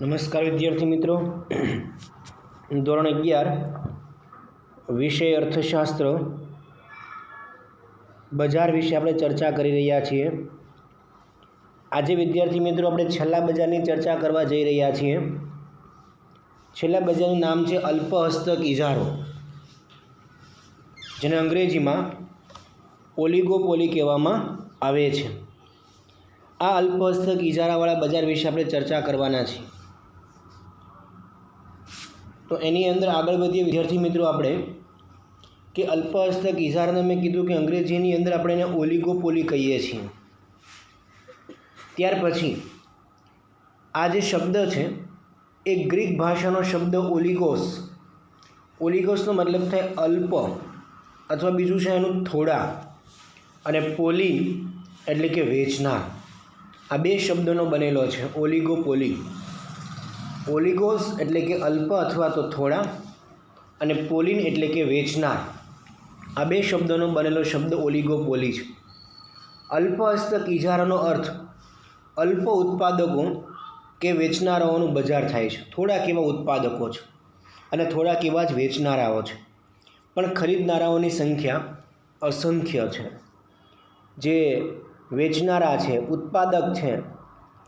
નમસ્કાર વિદ્યાર્થી મિત્રો. ધોરણ અગિયાર, વિષય અર્થશાસ્ત્ર બજાર વિશે આપણે ચર્ચા કરી રહ્યા છીએ. આજે વિદ્યાર્થી મિત્રો આપણે છેલ્લા બજારની ચર્ચા કરવા જઈ રહ્યા છીએ. છેલ્લા બજારનું નામ છે અલ્પહસ્તક ઇજારો. જેને અંગ્રેજીમાં ઓલિગોપોલી કહેવામાં આવે છે. આ અલ્પહસ્તક ઇજારાવાળા બજાર વિશે આપણે ચર્ચા કરવાના છીએ. તો એની અંદર આગળ વધીએ વિદ્યાર્થી મિત્રો આપણે, કે અલ્પહસ્તક ઇજારાને મેં કીધું કે અંગ્રેજીની અંદર આપણે એને ઓલિગોપોલી કહીએ છીએ. ત્યાર પછી, આ જે શબ્દ છે, એ ગ્રીક ભાષાનો શબ્દ ઓલિગોસ. ઓલિગોસનો મતલબ થાય અલ્પ, અથવા બીજું છે એનું થોડા, અને પોલી એટલે કે વેચનાર. આ બે શબ્દોનો બનેલો છે, ઓલિગોપોલી. ઓલિગોસ એટલે કે અલ્પ અથવા તો થોડા અને પોલિન એટલે કે વેચનાર. આ બે શબ્દોનો બનેલો શબ્દ ઓલિગોપોલી છે. અલ્પ હસ્તક ઇજારાનો અર્થ અલ્પ ઉત્પાદકો કે વેચનારાઓનું બજાર થાય છે. થોડાક એવા ઉત્પાદકો છે અને થોડાક એવા જ વેચનારાઓ છે. પણ ખરીદનારાઓની સંખ્યા અસંખ્ય છે. જે વેચનારા છે, ઉત્પાદક છે,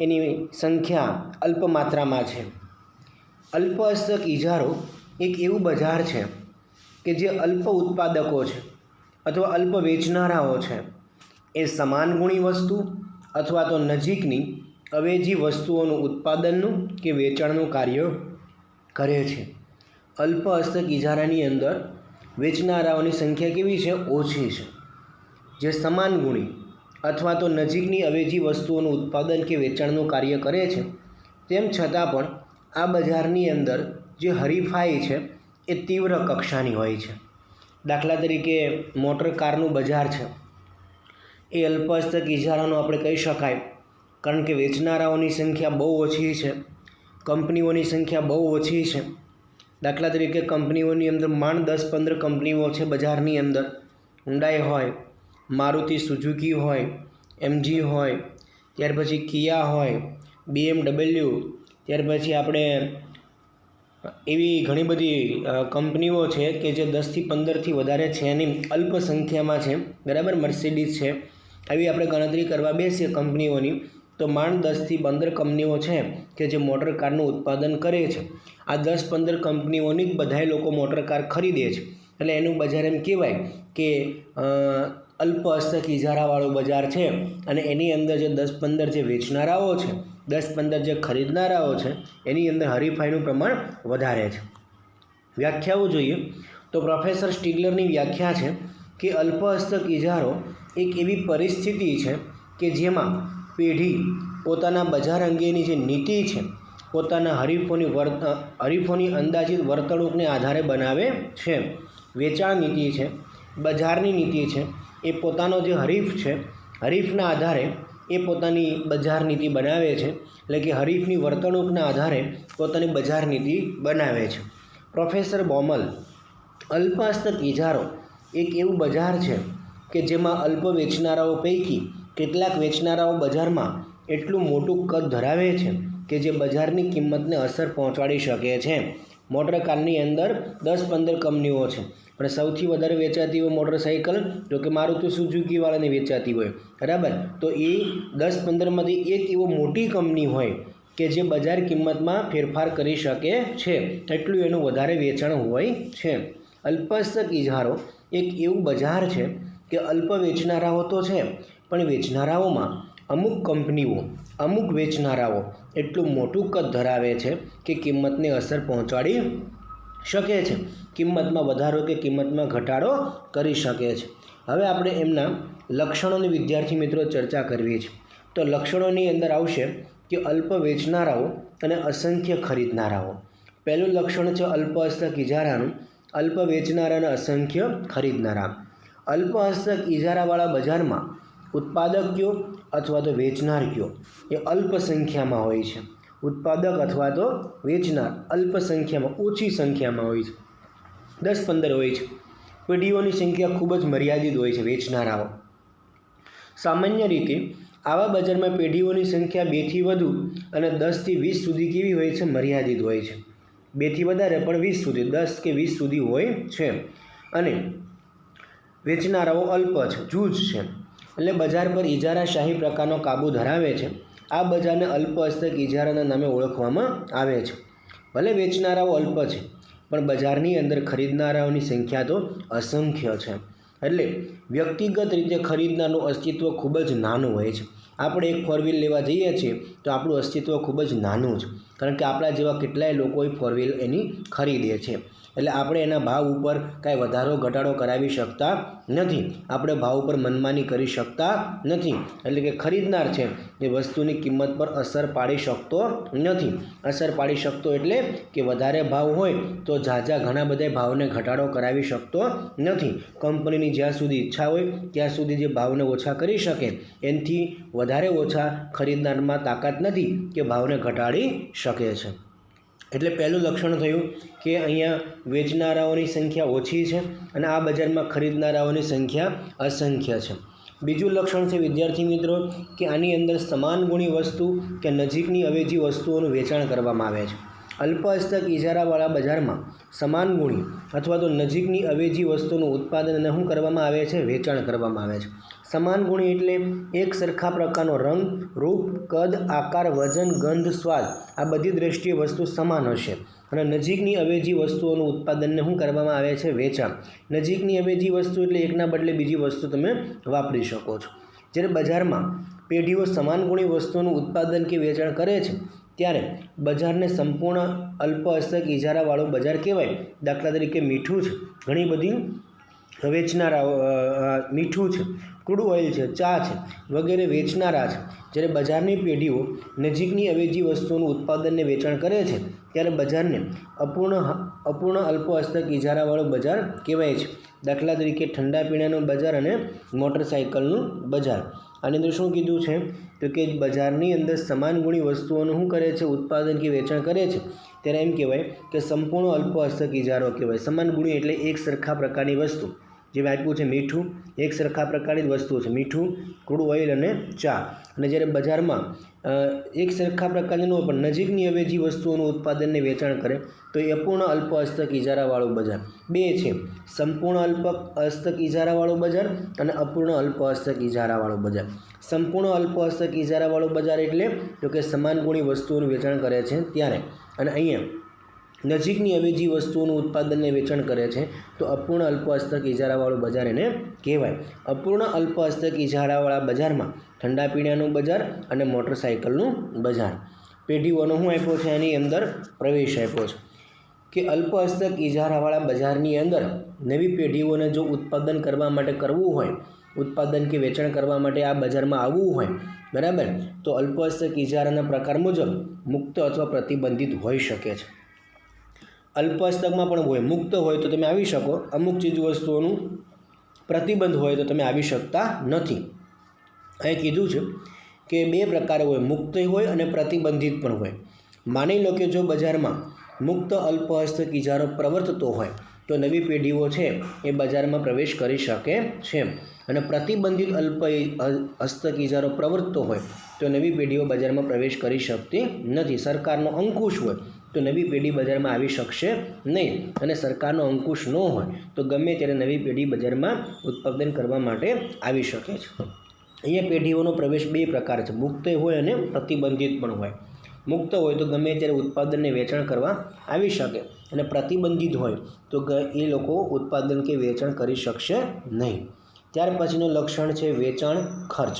એની સંખ્યા અલ્પ માત્રામાં છે. અલ્પ હસ્તક ઇજારો એક એવું બજાર છે કે જે અલ્પ ઉત્પાદકો છે અથવા અલ્પ વેચનારાઓ છે. એ સમાન ગુણી વસ્તુ અથવા તો નજીકની અવેજી વસ્તુઓનું ઉત્પાદનનું કે વેચાણનું કાર્ય કરે છે. અલ્પહસ્તક ઇજારાની અંદર વેચનારાઓની સંખ્યા કેવી છે? ઓછી છે. જે સમાન ગુણી અથવા તો નજીકની અવેજી વસ્તુઓનું ઉત્પાદન કે વેચાણનું કાર્ય કરે છે, તેમ છતાં પણ આ બજારની અંદર જે હરીફાઈ છે, એ તીવ્ર કક્ષાની હોય છે. દાખલા તરીકે મોટર કારનું બજાર છે. એ અલ્પસ્તક ઇજારાનું આપણે કહી શકાય, કારણ કે વેચનારાઓની સંખ્યા બહુ ઓછી છે, કંપનીઓની સંખ્યા બહુ ઓછી છે. દાખલા તરીકે કંપનીઓની અંદર માંડ દસ પંદર કંપનીઓ છે બજારની અંદર. હુન્ડાઈ હોય, મારુતિ સુઝુકી હોય, એમજી હોય, ત્યાર પછી કિયા હોય, બીએમડબલ્યુ ત્યાર પછી આપણે એવી ઘણી બધી કંપનીઓ છે કે જે દસથી પંદરથી વધારે છે એની અલ્પ સંખ્યામાં છે. બરાબર? મર્સિડીઝ છે. આવી આપણે ગણતરી કરવા બેસીએ કંપનીઓની. તો માંડ દસથી પંદર કંપનીઓ છે કે જે મોટર કારનું ઉત્પાદન કરે છે. આ દસ પંદર કંપનીઓની જ બધાય લોકો મોટર કાર ખરીદે છે. એટલે એનું બજાર એમ કહેવાય કે અલ્પ હસ્તક ઇજારાવાળું બજાર છે અને એની અંદર જે દસ પંદર જે વેચનારાઓ છે દસ પંદર જે ખરીદનારાઓ છે, એની અંદર હરીફાઈનું પ્રમાણ વધારે છે. વ્યાખ્યાઓ જોઈએ તો પ્રોફેસર સ્ટીગલરની વ્યાખ્યા છે કે અલ્પહસ્તક ઇજારો એક એવી પરિસ્થિતિ છે કે જેમાં પેઢી પોતાના બજાર અંગેની જે નીતિ છે, પોતાના હરીફોની વર્ત, હરીફોની અંદાજિત વર્તણૂકને આધારે બનાવે છે. વેચાણ નીતિ છે, બજારની નીતિ છે, એ પોતાનો જે હરીફ છે, હરીફના આધારે એ પોતાની બજાર નીતિ બનાવે છે. એટલે કે હરીફની વર્તણૂકના આધારે પોતાની બજાર નીતિ બનાવે છે. પ્રોફેસર બોમલ, અલ્પાસ્તક ઇજારો એક એવું બજાર છે કે જેમાં અલ્પ વેચનારાઓ પૈકી કેટલાક વેચનારાઓ બજારમાં એટલું મોટું કદ ધરાવે છે કે જે બજારની કિંમતને અસર પહોંચાડી શકે છે. મોટર કારની અંદર દસ પંદર કંપનીઓ છે. પણ સૌથી વધારે વેચાતી હોય મોટરસાઇકલ તો કે મારુતિ સુઝુકીવાળાને વેચાતી હોય. બરાબર? તો એ દસ પંદરમાંથી એક એવો મોટી કંપની હોય કે જે બજાર કિંમતમાં ફેરફાર કરી શકે છે. એટલું એનું વધારે વેચાણ હોય છે. અલ્પસ્તક ઇજારો એક એવું બજાર છે કે અલ્પ વેચનારાઓ તો છે, પણ વેચનારાઓમાં અમુક કંપનીઓ અમુક વેચનારાઓ એટલું મોટું કદ ધરાવે છે કે કિંમતને અસર પહોંચાડી શકે છે. કિંમતમાં વધારો કે કિંમતમાં ઘટાડો કરી શકે છે. હવે આપણે એમના લક્ષણોની વિદ્યાર્થી મિત્રો ચર્ચા કરવી છે. તો લક્ષણોની અંદર આવશે કે અલ્પ વેચનારાઓ અને અસંખ્ય ખરીદનારાઓ. પહેલું લક્ષણ છે અલ્પ હસ્તક ઇજારાનું અલ્પ વેચનારા અને અસંખ્ય ખરીદનારા. અલ્પ હસ્તક ઇજારાવાળા બજારમાં ઉત્પાદક કયો અથવા તો વેચનાર કયો એ અલ્પ સંખ્યામાં હોય છે. ઉત્પાદક અથવા તો વેચનાર અલ્પ સંખ્યામાં ઓછી સંખ્યામાં હોય છે. દસ પંદર હોય છે. પેઢીઓની સંખ્યા ખૂબ જ મર્યાદિત હોય છે વેચનારાઓ. સામાન્ય રીતે આવા બજારમાં પેઢીઓની સંખ્યા બેથી વધુ અને દસથી વીસ સુધી કેવી હોય છે? મર્યાદિત હોય છે. બેથી વધારે પણ વીસ સુધી, દસ કે વીસ સુધી હોય છે. અને વેચનારાઓ અલ્પ છે, જૂજ છે. એટલે બજાર પર ઇજારાશાહી પ્રકારનો કાબુ ધરાવે છે. આ બજારને અલ્પ હસ્તક ઇજારાના નામે ઓળખવામાં આવે છે. ભલે વેચનારાઓ અલ્પ છે, પણ બજારની અંદર ખરીદનારાઓની સંખ્યા તો અસંખ્ય છે. એટલે વ્યક્તિગત રીતે ખરીદનારનું અસ્તિત્વ ખૂબ જ નાનું હોય છે. આપણે એક ફોર વ્હીલ લેવા જઈએ છીએ, તો આપણું અસ્તિત્વ ખૂબ જ નાનું છે. કારણ કે આપણા જેવા કેટલાય લોકોએ ફોર વ્હીલ એની ખરીદે છે. એટલે આપણે એના ભાવ ઉપર કાંઈ વધારો, ઘટાડો કરાવી શકતા નથી. આપણે ભાવ ઉપર મનમાની કરી શકતા નથી. એટલે કે ખરીદનાર છે એ વસ્તુની કિંમત પર અસર પાડી શકતો નથી. અસર પાડી શકતો એટલે કે વધારે ભાવ હોય તો ઝાઝા ઘણા બધા ભાવને ઘટાડો કરાવી શકતો નથી. કંપનીની જ્યાં સુધી ઈચ્છા હોય, ત્યાં સુધી જે ભાવને ઓછા કરી શકે, એનાથી વધારે ઓછા ખરીદનારમાં તાકાત નથી કે ભાવને ઘટાડી શકે છે. એટલે પહેલું લક્ષણ થયું કે અહીંયા વેચનારાઓની સંખ્યા ઓછી છે અને આ બજારમાં ખરીદનારાઓની સંખ્યા અસંખ્ય છે. બીજું લક્ષણ છે વિદ્યાર્થી મિત્રો કે આની અંદર સમાન ગુણી વસ્તુ કે નજીકની અવેજી વસ્તુઓનું વેચાણ કરવામાં આવે છે. અલ્પ હસ્તક ઇજારાવાળા બજારમાં સમાન ગુણી અથવા તો નજીકની અવેજી વસ્તુનું ઉત્પાદન અને શું કરવામાં આવે છે? વેચાણ કરવામાં આવે છે. સમાન ગુણી એટલે એક સરખા પ્રકારનો રંગ, રૂપ, કદ, આકાર, વજન, ગંધ, સ્વાદ આ બધી દ્રષ્ટિએ વસ્તુ સમાન હશે. અને નજીકની અવેજી વસ્તુઓનું ઉત્પાદનને શું કરવામાં આવે છે? વેચાણ. નજીકની અવેજી વસ્તુ એટલે એકના બદલે બીજી વસ્તુ તમે વાપરી શકો છો. જ્યારે બજારમાં પેઢીઓ સમાન વસ્તુઓનું ઉત્પાદન કે વેચાણ કરે છે? ત્યારે બજારને સંપૂર્ણ અલ્પ અસક ઇજારાવાળો બજાર કહેવાય. દાખલા તરીકે મીઠું છે. ઘણી બધી વેચનારાઓ મીઠું છે. ક્રૂડ ઓઇલ છે, ચા છે, વગેરે વેચનારા છે. જ્યારે બજારની પેઢીઓ નજીકની અવેજી વસ્તુઓનું ઉત્પાદનને વેચાણ કરે છે, ત્યારે બજારને અપૂર્ણ અપૂર્ણ અલ્પ હસ્તક ઇજારાવાળો બજાર કહેવાય છે. દાખલા તરીકે ઠંડા પીણાનો બજાર અને મોટરસાઇકલનું બજાર. આની અંદર શું કીધું છે? તો કે બજારની અંદર સમાન ગુણી વસ્તુઓનું શું કરે છે? ઉત્પાદન કે વેચાણ કરે છે? ત્યારે એમ કહેવાય કે સંપૂર્ણ અલ્પ હસ્તક ઇજારો કહેવાય. સમાન ગુણી એટલે એક સરખા પ્રકારની વસ્તુ. જે આપ્યું છે, મીઠું, એક સરખા પ્રકારની જ વસ્તુઓ છે, મીઠું ક્રૂડ ઓઇલ અને ચા. અને જ્યારે બજારમાં એક સરખા પ્રકારની ન હોય, પણ નજીકની અવેજી વસ્તુઓનું ઉત્પાદનને વેચાણ કરે, તો એ અપૂર્ણ અલ્પ હસ્તક ઇજારાવાળું બજાર. બે છે, સંપૂર્ણ અલ્પ હસ્તક ઇજારાવાળું બજાર અને અપૂર્ણ અલ્પ હસ્તક ઇજારાવાળું બજાર. સંપૂર્ણ અલ્પ હસ્તક ઇજારાવાળું બજાર એટલે તો કે સમાન ગુણી વસ્તુઓનું વેચાણ કરે છે ત્યારે. અને અહીંયા નજીકની અવેજી વસ્તુઓનું ઉત્પાદનને વેચાણ કરે છે, તો અપૂર્ણ અલ્પહસ્તક ઇજારાવાળું બજાર એને કહેવાય. અપૂર્ણ અલ્પહસ્તક ઇજારાવાળા બજારમાં ઠંડા પીણાનું બજાર અને મોટરસાઇકલનું બજાર. પેઢીઓનો શું આપ્યો છે, એની અંદર પ્રવેશ આપ્યો છે. કે અલ્પહસ્તક ઇજારાવાળા બજારની અંદર નવી પેઢીઓને જો ઉત્પાદન કરવા માટે કરવું હોય, ઉત્પાદન કે વેચાણ કરવા માટે આ બજારમાં આવવું હોય, બરાબર? તો અલ્પહસ્તક ઇજારાના પ્રકાર મુજબ મુક્ત અથવા પ્રતિબંધિત હોઈ શકે છે. અલ્પ હસ્તકમાં પણ હોય, મુક્ત હોય તો તમે આવી શકો. અમુક ચીજ વસ્તુઓનું પ્રતિબંધ હોય તો તમે આવી શકતા નથી. અહીં કીધું છે કે બે પ્રકારે હોય, મુક્ત હોય અને પ્રતિબંધિત પણ હોય. માની લો કે જો બજારમાં મુક્ત અલ્પહસ્તક ઇજારો પ્રવર્તતો હોય, તો નવી પેઢીઓ છે એ બજારમાં પ્રવેશ કરી શકે છે. અને પ્રતિબંધિત અલ્પ હસ્તક ઇજારો પ્રવર્તતો હોય, તો નવી પેઢીઓ બજારમાં પ્રવેશ કરી શકતી નથી. સરકારનો અંકુશ હોય તો નવી પેઢી બજારમાં આવી શકશે નહીં અને સરકારનો અંકુશ ન હોય તો ગમે ત્યારે નવી પેઢી બજારમાં ઉત્પાદન કરવા માટે આવી શકે છે. અહીંયા પેઢીઓનો પ્રવેશ બે પ્રકાર છે. મુક્ત હોય અને પ્રતિબંધિત પણ હોય. મુક્ત હોય તો ગમે ત્યારે ઉત્પાદનને વેચાણ કરવા આવી શકે અને પ્રતિબંધિત હોય તો એ લોકો ઉત્પાદન કે વેચાણ કરી શકશે નહીં. ત્યાર પછીનું લક્ષણ છે વેચાણ ખર્ચ.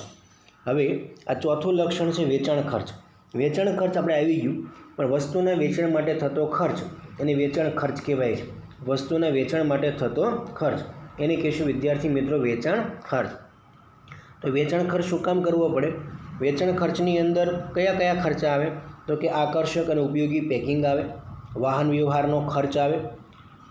હવે આ ચોથું લક્ષણ છે વેચાણ ખર્ચ. વેચાણ ખર્ચ આપણે આવી ગયું પણ વસ્તુના વેચાણ માટે થતો ખર્ચ, એને વેચાણ ખર્ચ કહેવાય છે. વસ્તુના વેચાણ માટે થતો ખર્ચ, એને કહેશું વિદ્યાર્થી મિત્રો વેચાણ ખર્ચ. તો વેચાણ ખર્ચ શું કામ કરવો પડે? વેચાણ ખર્ચની અંદર કયા કયા ખર્ચ આવે? તો કે આકર્ષક અને ઉપયોગી પેકિંગ આવે, વાહન વ્યવહારનો ખર્ચ આવે,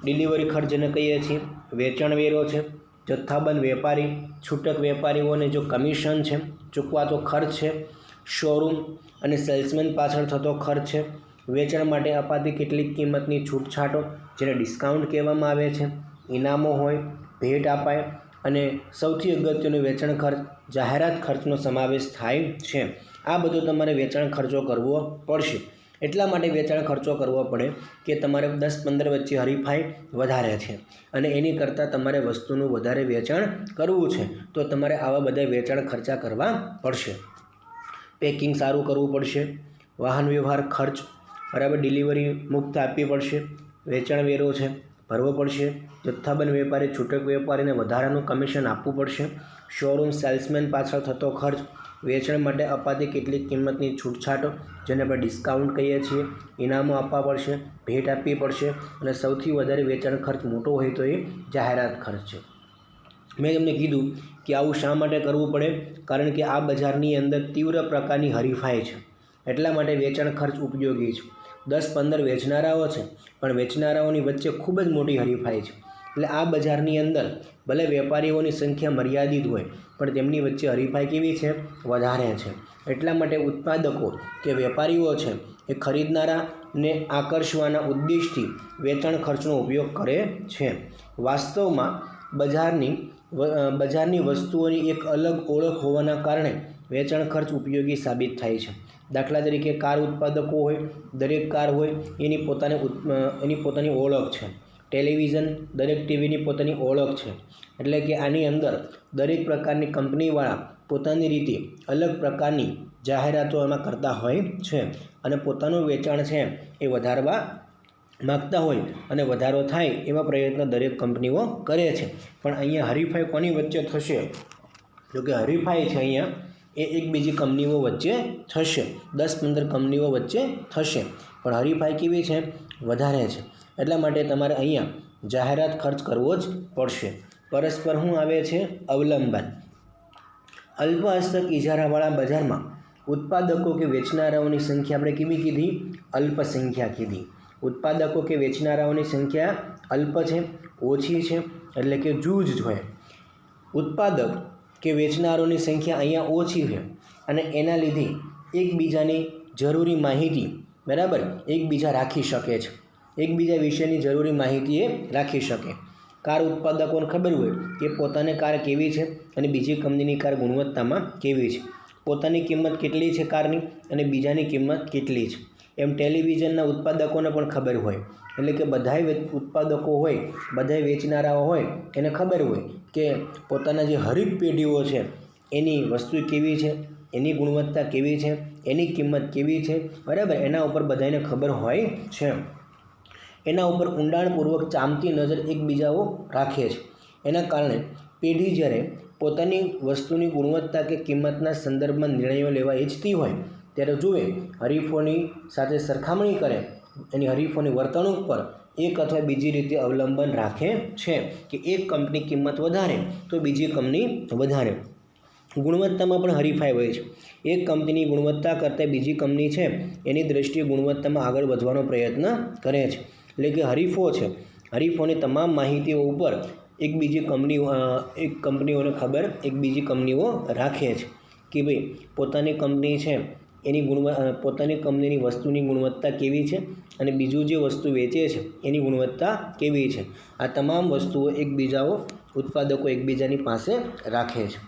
ડિલિવરી ખર્ચ જેને કહીએ છીએ, વેચાણ વેરો છે, જથ્થાબંધ વેપારી, છૂટક વેપારીઓને જો કમિશન છે, ચૂકવાતો ખર્ચ છે શોરૂમ અને સેલ્સમેન પાછળ થતો ખર્ચ છે. વેચાણ માટે અપાતી કેટલીક કિંમતની છૂટછાટો, જેને ડિસ્કાઉન્ટ કહેવામાં આવે છે. ઇનામો હોય, ભેટ અપાય અને સૌથી અગત્યનું વેચાણ ખર્ચ, જાહેરાત ખર્ચનો સમાવેશ થાય છે. આ બધો તમારે વેચાણ ખર્ચો કરવો પડશે. એટલા માટે વેચાણ ખર્ચો કરવો પડે કે તમારે દસ પંદર વચ્ચે હરીફાઈ વધારે છે અને એની કરતાં તમારે વસ્તુનું વધારે વેચાણ કરવું છે. તો તમારે આવા બધા વેચાણ ખર્ચા કરવા પડશે. પેકિંગ સારું કરવું પડશે, વાહન વ્યવહાર ખર્ચ બરાબર ડિલિવરી મુક્ત આપવી પડશે, વેચાણ વેરો છે ભરવો પડશે, જથ્થાબંધ વેપારી, છૂટક વેપારીને વધારાનું કમિશન આપવું પડશે શોરૂમ સેલ્સમેન પાછળ થતો ખર્ચ, વેચાણ માટે અપાતી કેટલીક કિંમતની છૂટછાટો, જેને આપણે ડિસ્કાઉન્ટ કહીએ છીએ, ઇનામો આપવા પડશે, ભેટ આપવી પડશે અને સૌથી વધારે વેચાણ ખર્ચ મોટો હોય તો એ જાહેરાત ખર્ચ છે. મેં એમને કીધું કે આવું શા માટે કરવું પડે? કારણ કે આ બજારની અંદર તીવ્ર પ્રકારની હરીફાઈ છે. એટલા માટે વેચાણ ખર્ચ ઉપયોગી છે. દસ પંદર વેચનારાઓ છે, પણ વેચનારાઓની વચ્ચે ખૂબ જ મોટી હરીફાઈ છે. એટલે આ બજારની અંદર ભલે વેપારીઓની સંખ્યા મર્યાદિત હોય, પણ તેમની વચ્ચે હરીફાઈ કેવી છે? વધારે છે. એટલા માટે ઉત્પાદકો કે વેપારીઓ છે, એ ખરીદનારાને આકર્ષવાના ઉદ્દેશથી વેચાણ ખર્ચનો ઉપયોગ કરે છે. વાસ્તવમાં બજારની બજારની વસ્તુઓની એક અલગ ઓળખ હોવાના કારણે વેચાણ ખર્ચ ઉપયોગી સાબિત થાય છે. દાખલા તરીકે કાર ઉત્પાદકો હોય, દરેક કાર હોય, એની પોતાની એની પોતાની ઓળખ છે. ટેલિવિઝન દરેક ટીવીની પોતાની ઓળખ છે. એટલે કે આની અંદર દરેક પ્રકારની કંપનીવાળા પોતાની રીતે અલગ પ્રકારની જાહેરાતો એમાં કરતા હોય છે અને પોતાનું વેચાણ છે એ વધારવા માગતા હોય અને વધારો થાય એવા પ્રયત્ન દરેક કંપનીઓ કરે છે. પણ અહીંયા હરીફાઈ કોની વચ્ચે થશે? જો કે હરીફાઈ છે અહીંયા, એ એક બીજી કંપનીઓ વચ્ચે થશે. દસ પંદર કંપનીઓ વચ્ચે થશે. પણ હરીફાઈ કેવી છે? વધારે છે. એટલા માટે તમારે અહીંયા જાહેરાત ખર્ચ કરવો જ પડશે. પરસ્પર શું આવે છે? અવલંબન. અલ્પ હસ્તક ઇજારાવાળા બજારમાં ઉત્પાદકો કે વેચનારાઓની સંખ્યા આપણે કેવી કીધી? અલ્પ સંખ્યા કીધી. ઉત્પાદકો કે વેચનારાઓની સંખ્યા અલ્પ છે, ઓછી છે, એટલે કે જૂજ હોય. ઉત્પાદક કે વેચનારોની સંખ્યા અહીંયા ઓછી છે અને એના લીધે એકબીજાની જરૂરી માહિતી, બરાબર, એકબીજા રાખી શકે છે. એકબીજા વિશેની જરૂરી માહિતી એ રાખી શકે. કાર ઉત્પાદકોને ખબર હોય કે પોતાની કાર કેવી છે અને બીજી કંપનીની કાર ગુણવત્તામાં કેવી છે. પોતાની કિંમત કેટલી છે કારની અને બીજાની કિંમત કેટલી છે. એમ ટેલિવિઝનના ઉત્પાદકોને પણ ખબર હોય. એટલે કે બધાય ઉત્પાદકો હોય, બધાય વેચનારાઓ હોય, એને ખબર હોય કે પોતાના જે હરીફ પેઢીઓ છે, એની વસ્તુ કેવી છે, એની ગુણવત્તા કેવી છે, એની કિંમત કેવી છે, બરાબર? એના ઉપર બધાને ખબર હોય છે. એના ઉપર ઊંડાણપૂર્વક ચામતી નજર એકબીજાઓ રાખે છે. એના કારણે પેઢી જ્યારે પોતાની વસ્તુની ગુણવત્તા કે કિંમતના સંદર્ભમાં નિર્ણયો લેવા ઈચ્છતી હોય, ત્યારે જુએ હરીફોની સાથે સરખામણી કરે. એની હરીફોની વર્તણૂક પર એક અથવા બીજી રીતે અવલંબન રાખે છે કે એક કંપની કિંમત વધારે, તો બીજી કંપની વધારે. ગુણવત્તામાં પણ હરીફાઈ હોય છે. એક કંપનીની ગુણવત્તા કરતાં બીજી કંપની છે, એની દ્રષ્ટિએ ગુણવત્તામાં આગળ વધવાનો પ્રયત્ન કરે છે. એટલે કે હરીફો છે. હરીફોની તમામ માહિતીઓ ઉપર એક બીજી કંપનીઓ એક કંપનીઓને ખબર, એક બીજી કંપનીઓ રાખે છે કે ભાઈ પોતાની કંપની છે એની ગુણવત્તા પોતાની કંપનીની વસ્તુની ગુણવત્તા કેવી છે અને બીજું જે વસ્તુ વેચે છે એની ગુણવત્તા કેવી છે. આ તમામ વસ્તુઓ એકબીજાઓ ઉત્પાદકો એકબીજાની પાસે રાખે છે.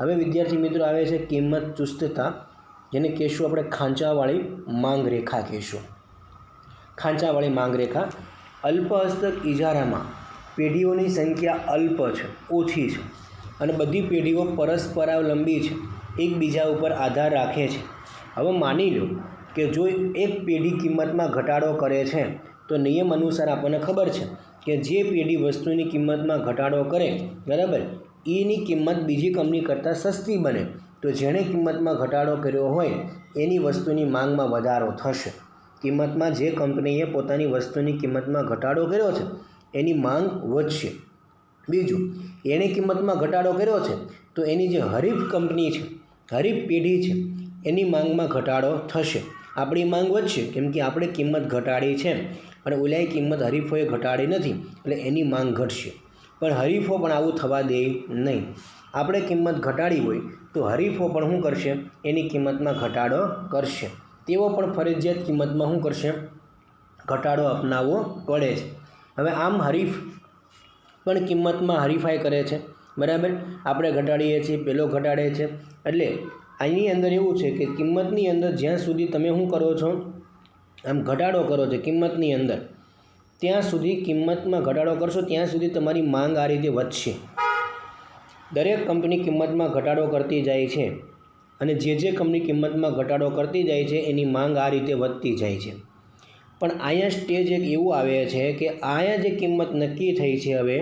હવે વિદ્યાર્થી મિત્રો આવે છે કિંમત ચુસ્તતા, જેને કહેશું આપણે ખાંચાવાળી માંગ રેખા કહેશું. ખાંચાવાળી માંગ રેખા અલ્પ હસ્તક ઇજારામાં પેઢીઓની સંખ્યા અલ્પ છે, ઓછી છે અને બધી પેઢીઓ પરસ્પરાવલંબી છે, એકબીજા ઉપર આધાર રાખે છે. હવે માની લો કે જો એક પેઢી કિંમતમાં ઘટાડો કરે છે, તો નિયમ અનુસાર આપણને ખબર છે કે જે પેઢી વસ્તુની કિંમતમાં ઘટાડો કરે, બરાબર, એની કિંમત બીજી કંપની કરતાં સસ્તી બને. તો જેણે કિંમતમાં ઘટાડો કર્યો હોય, એની વસ્તુની માંગમાં વધારો થશે. કિંમતમાં જે કંપનીએ પોતાની વસ્તુની કિંમતમાં ઘટાડો કર્યો છે એની માંગ વધશે. બીજું, એણે કિંમતમાં ઘટાડો કર્યો છે, તો એની જે હરીફ કંપની છે, હરીફ પેઢી છે, એની માંગમાં ઘટાડો થશે. આપણી માંગ વધશે, કેમ કે આપણે કિંમત ઘટાડી છે અને ઓલાએ કિંમત હરીફોએ ઘટાડી નથી, એટલે એની માંગ ઘટશે. પણ હરીફો પણ આવું થવા દે નહીં. આપણે કિંમત ઘટાડી હોય, તો હરીફો પણ શું કરશે? એની કિંમતમાં ઘટાડો કરશે. તેઓ પણ ફરજિયાત કિંમતમાં શું કરશે? ઘટાડો અપનાવવો પડે છે. હવે આમ હરીફ પણ કિંમતમાં હરીફાઈ કરે છે. બરાબર? આપણે ઘટાડીએ છીએ, પેલો ઘટાડે છે. એટલે આની અંદર એવું છે કે કિંમતની અંદર જ્યાં સુધી તમે શું કરો છો, આમ ઘટાડો કરો છો કિંમતની અંદર, ત્યાં સુધી કિંમતમાં ઘટાડો કરશો, ત્યાં સુધી તમારી માંગ આ રીતે વધશે. દરેક કંપની કિંમતમાં ઘટાડો કરતી જાય છે અને જે જે કંપની કિંમતમાં ઘટાડો કરતી જાય છે, એની માંગ આ રીતે વધતી જાય છે. પણ અહીંયા સ્ટેજ એક એવું આવે છે કે અહીંયા જે કિંમત નક્કી થઈ છે હવે,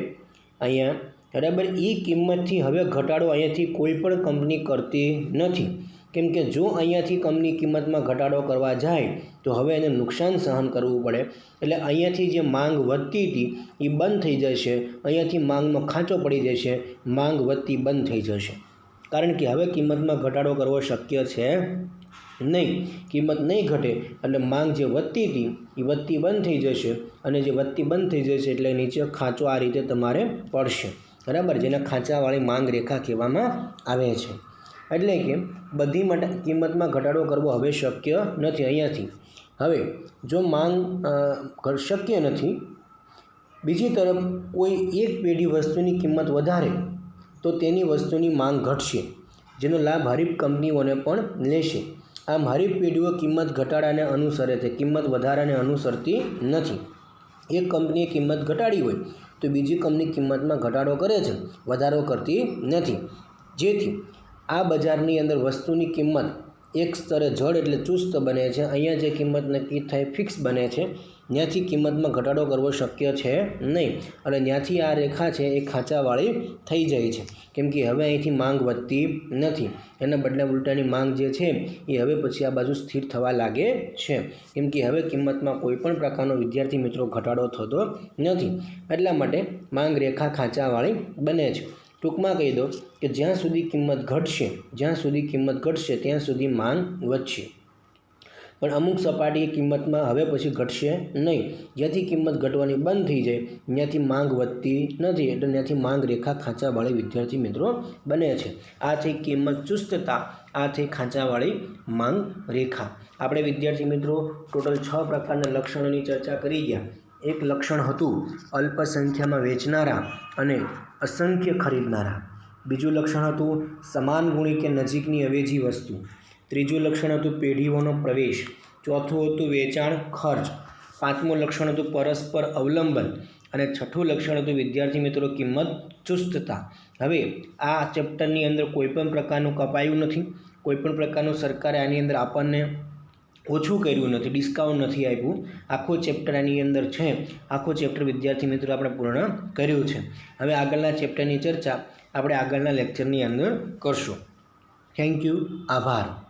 અહીંયા, બરાબર એ કિંમતથી હવે ઘટાડો અહીંયાથી કોઈ પણ કંપની કરતી નથી. કેમ કે જો અહીંયાથી કંપની કિંમતમાં ઘટાડો કરવા જાય, તો હવે એને નુકસાન સહન કરવું પડે. એટલે અહીંયાથી જે માંગ વધતી હતી એ બંધ થઈ જશે. અહીંયાથી માંગનો ખાંચો પડી જશે. માંગ વધતી બંધ થઈ જશે. કારણ કે હવે કિંમતમાં ઘટાડો કરવો શક્ય છે નહીં. કિંમત નહીં ઘટે એટલે માંગ જે વધતી હતી, એ વધતી બંધ થઈ જશે. અને જે વધતી બંધ થઈ જશે એટલે નીચે ખાંચો આ રીતે તમારે પડશે. બરાબર? જેને ખાંચાવાળી માંગ રેખા કહેવામાં આવે છે. એટલે કે બધી માટે, કિંમતમાં ઘટાડો કરવો હવે શક્ય નથી અહીંયાથી. હવે, જો માંગ શક્ય નથી, બીજી તરફ કોઈ એક પેઢી વસ્તુની કિંમત વધારે, તો તેની વસ્તુની માંગ ઘટશે, જેનો લાભ હરીફ કંપનીઓને પણ લેશે. આમ હરીફ પેઢીઓ કિંમત ઘટાડાને અનુસરે છે. કિંમત વધારાને અનુસરતી નથી. એક કંપનીએ કિંમત ઘટાડી હોય તો બીજી કંપની કિંમતમાં ઘટાડો કરે છે. વધારો કરતી નથી. જેથી આ બજારની અંદર વસ્તુની કિંમત એક સ્તરે જડ એટલે ચુસ્ત બને છે. અહીંયા જે કિંમત નક્કી થાય ફિક્સ બને છે ત્યાંથી કિંમતમાં ઘટાડો કરવો શક્ય છે નહીં. અને ત્યાંથી આ રેખા છે, એ ખાંચાવાળી થઈ જાય છે. કેમ કે હવે અહીંથી માંગ વધતી નથી. એના બદલે ઉલટાની માંગ જે છે, એ હવે પછી આ બાજુ સ્થિર થવા લાગે છે. કેમ કે હવે કિંમતમાં કોઈપણ પ્રકારનો વિદ્યાર્થી મિત્રો ઘટાડો થતો નથી. એટલા માટે માંગ રેખા ખાંચાવાળી બને છે. ટૂંકમાં કહી દો કે જ્યાં સુધી કિંમત ઘટશે, જ્યાં સુધી કિંમત ઘટશે, ત્યાં સુધી માંગ વધશે. પણ અમુક સપાટી કિંમતમાં હવે પછી ઘટશે નહીં. જ્યાંથી કિંમત ઘટવાની બંધ થઈ જાય. ત્યાંથી માંગ વધતી નથી. એટલે ત્યાંથી માંગ રેખા ખાંચાવાળી વિદ્યાર્થી મિત્રો બને છે. આ થઈ કિંમત ચુસ્તતા. આ થઈ ખાંચાવાળી માંગ રેખા. આપણે વિદ્યાર્થી મિત્રો ટોટલ છ પ્રકારના લક્ષણોની ચર્ચા કરી ગયા. એક લક્ષણ હતું અલ્પ સંખ્યામાં વેચનારા અને અસંખ્ય ખરીદનારા. બીજું લક્ષણ હતું સમાન ગુણી કે નજીકની અવેજી વસ્તુ. ત્રીજું લક્ષણ હતું પેઢીઓનો પ્રવેશ. ચોથું હતું વેચાણ ખર્ચ. પાંચમું લક્ષણ હતું પરસ્પર અવલંબન. અને છઠ્ઠું લક્ષણ હતું વિદ્યાર્થી મિત્રો કિંમત ચુસ્તતા. હવે આ ચેપ્ટરની અંદર કોઈપણ પ્રકારનું કપાયું નથી. કોઈપણ પ્રકારનું સરકારે આની અંદર આપણને ઓછું કર્યું નથી, ડિસ્કાઉન્ટ નથી આપ્યું. આખો ચેપ્ટર આની અંદર છે. આખો ચેપ્ટર વિદ્યાર્થી મિત્રો આપણે પૂર્ણ કર્યું છે. હવે આગળના ચેપ્ટરની ચર્ચા આપણે આગળના લેક્ચરની અંદર કરશું. Thank you. આભાર.